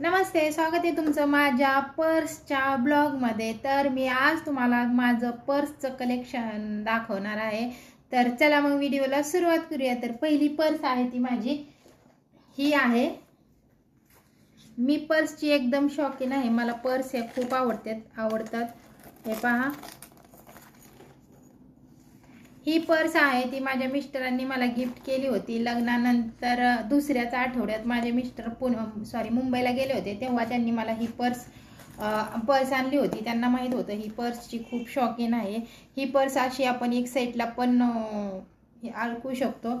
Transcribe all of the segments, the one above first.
नमस्ते स्वागत आहे तुमचं माझ्या पर्सच्या ब्लॉगमध्ये. तर मी आज तुम्हाला माझं पर्सचं कलेक्शन दाखवणार आहे. तर चला मग व्हिडिओला सुरुवात करूया. तर पहिली पर्स आहे ती माझी. ही आहे. मी पर्सची एकदम शौकीन आहे. मला पर्स हे खूप आवडतात आवडतात. हे पहा. ही पर्स आहे ती माझ्या मिस्टरांनी मला गिफ्ट केली होती. लग्नानंतर दुसऱ्याच आठवड्यात माझे मिस्टर पुणे सॉरी मुंबईला गेले होते तेव्हा त्यांनी मला ही पर्स पर्स आणली होती. त्यांना माहीत होतं ही पर्सची खूप शौकीन आहे. ही पर्स अशी आपण एक साईडला पण हे अडकू शकतो.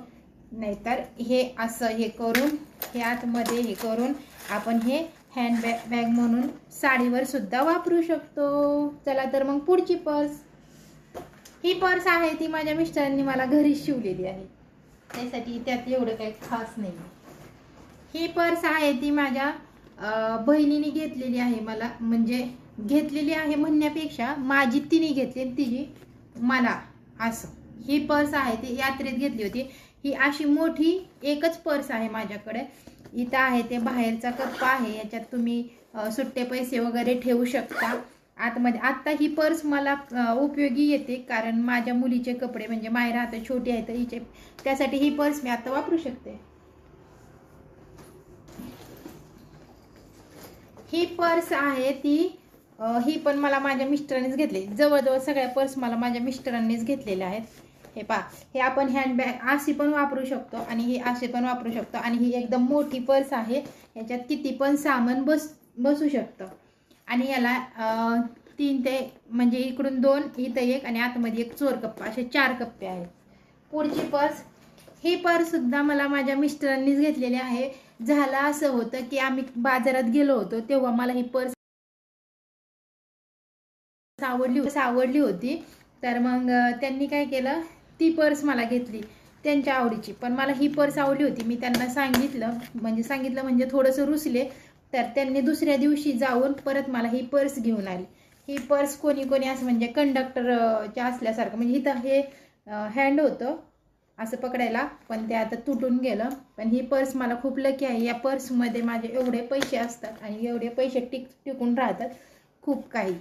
नाहीतर हे असं हे करून हे आतमध्ये हे करून आपण हे हँड बॅग बॅग म्हणून साडीवर सुद्धा वापरू शकतो. चला तर मग पुढची पर्स. ही पर्स आहे ती माझ्या मिस्टरांनी मला घरीच शिवलेली आहे. त्यासाठी त्यात एवढं काही खास नाही ही पर्स आहे ती माझ्या बहिणीने घेतलेली आहे मला म्हणजे घेतलेली आहे म्हणण्यापेक्षा माझी तिने घेतली तिची मला असं. ही पर्स आहे ती यात्रेत घेतली होती. ही अशी मोठी एकच पर्स आहे माझ्याकडे. इथं आहे ते बाहेरचा कप्पा आहे याच्यात तुम्ही सुट्टे पैसे वगैरे ठेवू शकता. आतमध्ये. आत्ता ही पर्स मला उपयोगी येते कारण माझ्या मुलीचे कपडे म्हणजे मायरा आता छोटी आहे तर हिचे त्यासाठी ही पर्स मी आता वापरू शकते. ही पर्स आहे ती ही पण मला माझ्या मिस्टरांनीच घेतली. जवळजवळ सगळ्या पर्स मला माझ्या मिस्टरांनीच घेतलेल्या आहेत. हे पा हे आपण हँडबॅग अशी पण वापरू शकतो आणि ही अशी पण वापरू शकतो. आणि ही एकदम मोठी पर्स आहे याच्यात किती पण सामान बस बसू शकतं. आणि याला तीन ते म्हणजे इकडून दोन इथं एक आणि आतमध्ये एक चोर कप्पा असे चार कप्पे आहेत. पुढची पर्स ही पर्स सुद्धा मला माझ्या मिस्टरांनीच घेतलेली आहे. झालं असं होतं की आम्ही बाजारात गेलो होतो तेव्हा मला ही पर्स आवडली आवडली होती. तर मग त्यांनी काय केलं ती पर्स मला घेतली त्यांच्या आवडीची. पण मला ही पर्स आवडली होती मी त्यांना सांगितलं म्हणजे सांगितलं म्हणजे थोडंसं रुसले तर त्यांनी दुसऱ्या दिवशी जाऊन परत मला ही पर्स घेऊन आली. ही पर्स कोणी कोणी असं म्हणजे कंडक्टरच्या असल्यासारखं म्हणजे इथं हे हँड होतं असं पकडायला पण ते आता तुटून गेलं. पण ही पर्स मला खूप लकी आहे. या पर्समध्ये माझे एवढे पैसे असतात आणि एवढे पैसे टिक टिकून राहतात खूप काही.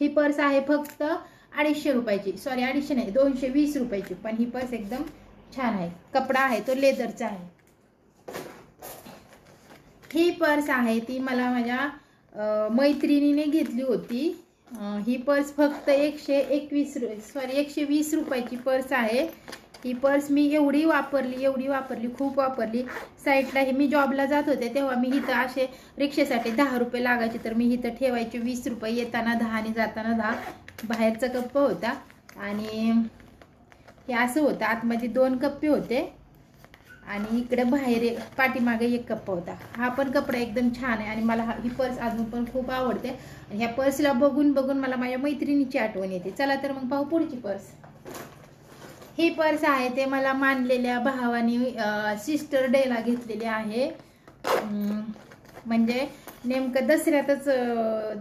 ही पर्स आहे फक्त अडीचशे रुपयाची. सॉरी अडीचशे नाही दोनशे वीस रुपयाची. पण ही पर्स एकदम छान आहे. कपडा आहे तो लेदरचा आहे. ही पर्स आहे ती मला माझ्या मैत्रिणीने घेतली होती. ही पर्स फक्त एकशे एकवीस रु सॉरी एकशे वीस रुपयाची पर्स आहे. ही पर्स मी एवढी वापरली एवढी वापरली खूप वापरली. साईडला हे मी जॉबला जात होते तेव्हा मी इथं असे रिक्षेसाठी दहा रुपये लागायचे तर मी इथं ठेवायचे वीस रुपये येताना दहा आणि जाताना दहा. बाहेरचा कप्प होता. आणि हे असं होतं आतमध्ये दोन कप्पे होते. आणि इकडे बाहेर एक पाठीमागे एक कप्पा होता. हा पण कपडा एकदम छान आहे आणि मला हा- ही पर्स अजून पण खूप आवडते. आणि ह्या पर्सला बघून बघून मला माझ्या मैत्रिणीची आठवण येते. चला तर मग पाहू पुढची पर्स. ही पर्स आहे ते मला मानलेल्या भावाने सिस्टर डेला घेतलेली आहे. म्हणजे नेमकं दसऱ्यातच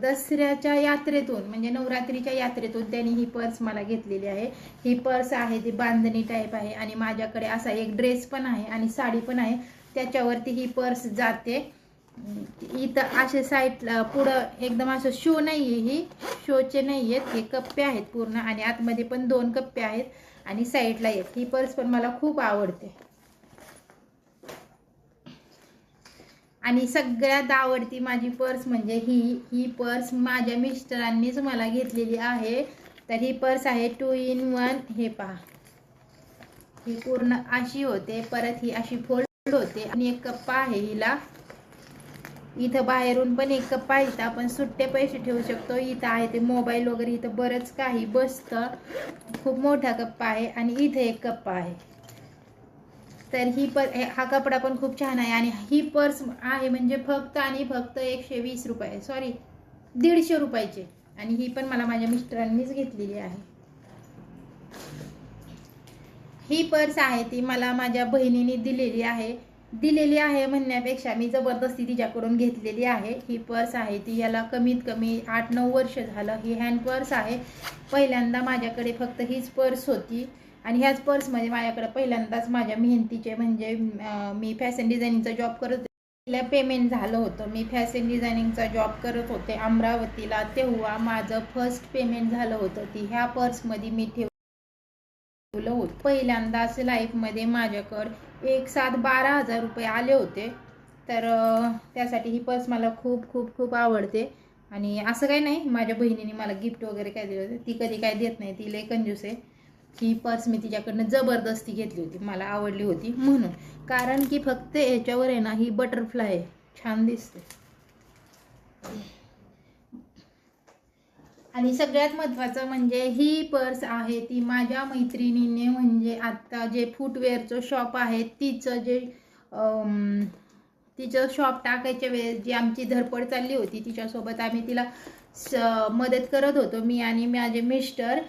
दसऱ्याच्या यात्रेतून म्हणजे नवरात्रीच्या यात्रेतून त्यांनी ही पर्स मला घेतलेली आहे. ही पर्स आहे ती बांधणी टाईप आहे आणि माझ्याकडे असा एक ड्रेस पण आहे आणि साडी पण आहे. त्याच्यावरती ही पर्स जाते. इथं असे साईडला पुढं एकदम असं शो नाही आहे ही. शोचे नाही आहेत हे कप्पे आहेत पूर्ण आणि आतमध्ये पण दोन कप्पे आहेत आणि साईडला आहेत ही पर्स पण मला खूप आवडते. आणि सगळ्यात आवडती माझी पर्स म्हणजे ही ही पर्स माझ्या मिस्टरांनीच मला घेतलेली आहे. तर ही पर्स आहे टू इन वन हे पहा. ही पूर्ण अशी होते परत ही अशी फोल्ड होते आणि एक कप्पा आहे हिला. इथं बाहेरून पण एक कप्पा आहे इथं. आपण सुट्टे पैसे ठेवू शकतो. इथं आहे ते मोबाईल वगैरे इथं बरंच काही बसतं. खूप मोठा कप्पा आहे आणि इथे एक कप्पा आहे. तर ही पर हा कपडा पण खूप छान आहे आणि ही पर्स आहे म्हणजे फक्त आणि फक्त एकशे वीस रुपये सॉरी दीडशे रुपयाची. आणि ही पण मला माझ्या मिस्टरांनीच घेतलेली आहे. ही पर्स आहे ती मला माझ्या बहिणीने दिलेली आहे. दिलेली आहे म्हणण्यापेक्षा मी जबरदस्ती तिच्याकडून घेतलेली आहे. ही पर्स आहे ती याला कमीत कमी आठ नऊ वर्ष झालं. ही हँड पर्स आहे. पहिल्यांदा माझ्याकडे फक्त हीच पर्स होती. आणि ह्याच पर्समध्ये माझ्याकडे पहिल्यांदाच माझ्या मेहनतीचे म्हणजे मी फॅशन डिझायनिंगचा जॉब करत तिला पेमेंट झालं होतं. मी फॅशन डिझायनिंगचा जॉब करत होते. अमरावतीला तेव्हा माझं फर्स्ट पेमेंट झालं होतं. ती ह्या पर्समध्ये मी ठेवलं होतं. पहिल्यांदाच लाईफमध्ये माझ्याकडं एक सात बारा हजार रुपये आले होते. तर त्यासाठी ही पर्स मला खूप खूप खूप आवडते. आणि असं काही नाही माझ्या बहिणीने मला गिफ्ट वगैरे काय दिलं होतं. ती कधी काय देत नाही. ती लय कंजूस आहे. ही पर्स मी तिच्याकडनं जबरदस्ती घेतली होती. मला आवडली होती म्हणून. कारण की फक्त याच्यावर आहे ना ही बटरफ्लाय आहे. छान दिसते. आणि सगळ्यात महत्त्वाचं म्हणजे ही पर्स आहे ती माझ्या मैत्रिणीने म्हणजे आत्ता जे फुटवेअरचं शॉप आहे तिचं जे तिचं शॉप टाकायच्या वेळेस जी आमची धडपड चालली होती तिच्यासोबत आम्ही तिला स मदत करत होतो मी आणि माझे मिस्टर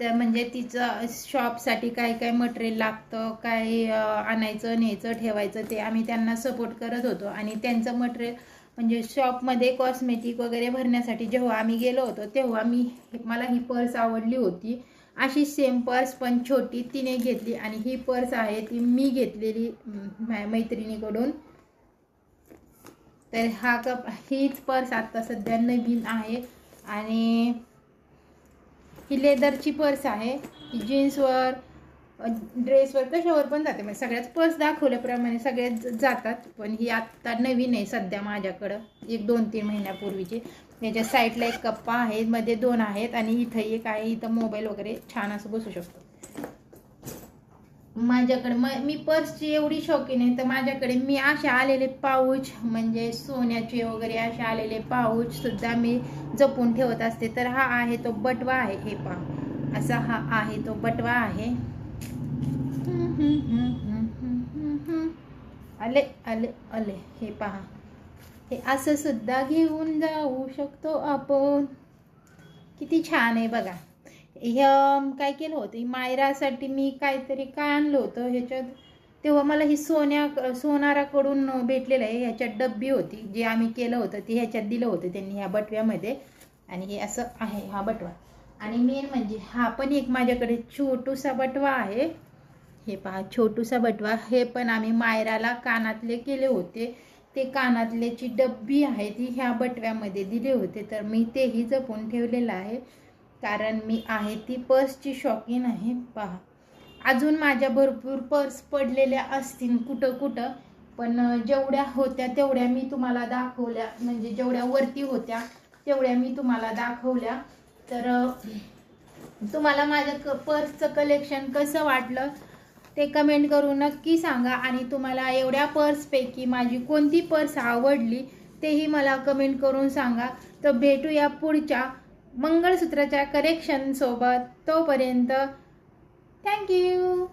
तर म्हणजे तिचं शॉपसाठी काय काय मटेरियल लागतं काय आणायचं न्यायचं ठेवायचं ते आम्ही त्यांना सपोर्ट करत होतो. आणि त्यांचं मटेरियल म्हणजे शॉपमध्ये कॉस्मेटिक वगैरे भरण्यासाठी जेव्हा आम्ही गेलो होतो तेव्हा मी मला ही पर्स आवडली होती. अशी सेम पर्स पण छोटी तिने घेतली आणि ही पर्स आहे ती मी घेतलेली मैत्रिणीकडून. तर हा कप हीच पर्स आता सध्या नवीन आहे. आणि ही लेदरची पर्स आहे. ही जीन्सवर ड्रेसवर कशावर पण जाते. म्हणजे सगळ्याच पर्स दाखवल्याप्रमाणे सगळ्याच जातात. पण ही आत्ता नवीन आहे सध्या माझ्याकडं. एक दोन तीन महिन्यापूर्वीची. याच्या साईडला एक कप्पा आहे. मध्ये दोन आहेत. आणि इथं एक आहे. इथं मोबाईल वगैरे छान असं बसू शकतो. माझ्याकडे म मी पर्सची एवढी शौकीन आहे तर माझ्याकडे मी असे आलेले पाऊच म्हणजे सोन्याचे वगैरे असे आलेले पाऊच सुद्धा मी जपून ठेवत असते. तर हा आहे तो बटवा आहे हे पहा. असा हा आहे तो बटवा आहे. आले आले आले हे पहा. हे असं सुद्धा घेऊन जाऊ शकतो आपण. किती छान आहे बघा. ह्या काय केलं होतं? मायरासाठी मी काहीतरी काय आणलं होतं? ह्याच्यात तेव्हा मला ही सोन्या सोनाराकडून भेटलेलं आहे. ह्याच्यात डब्बी होती जे आम्ही केलं होतं ती ह्याच्यात दिलं होतं त्यांनी ह्या बटव्यामध्ये. आणि हे असं आहे हा बटवा. आणि मेन म्हणजे हा पण एक माझ्याकडे छोटूसा बटवा आहे. हे पहा छोटूसा बटवा. हे पण आम्ही मायराला कानातले केले होते. ते कानातल्याची डब्बी आहे ती ह्या बटव्यामध्ये दिले होते. तर मी तेही जपून ठेवलेलं आहे. कारण मी आहे ती पर्सची शौकीन आहे पहा. अजून माझ्या भरपूर पर्स पडलेल्या असतील कुठं कुठं पण जेवढ्या होत्या तेवढ्या मी तुम्हाला दाखवल्या. म्हणजे जेवढ्या वरती होत्या तेवढ्या मी तुम्हाला दाखवल्या. तर तुम्हाला माझ्या क पर्सचं कलेक्शन कसं वाटलं ते कमेंट करून नक्की सांगा. आणि तुम्हाला एवढ्या पर्सपैकी माझी कोणती पर्स आवडली तेही मला कमेंट करून सांगा. तर भेटूया पुढच्या मंगळसूत्राच्या करेक्शनसोबत तोपर्यंत थँक्यू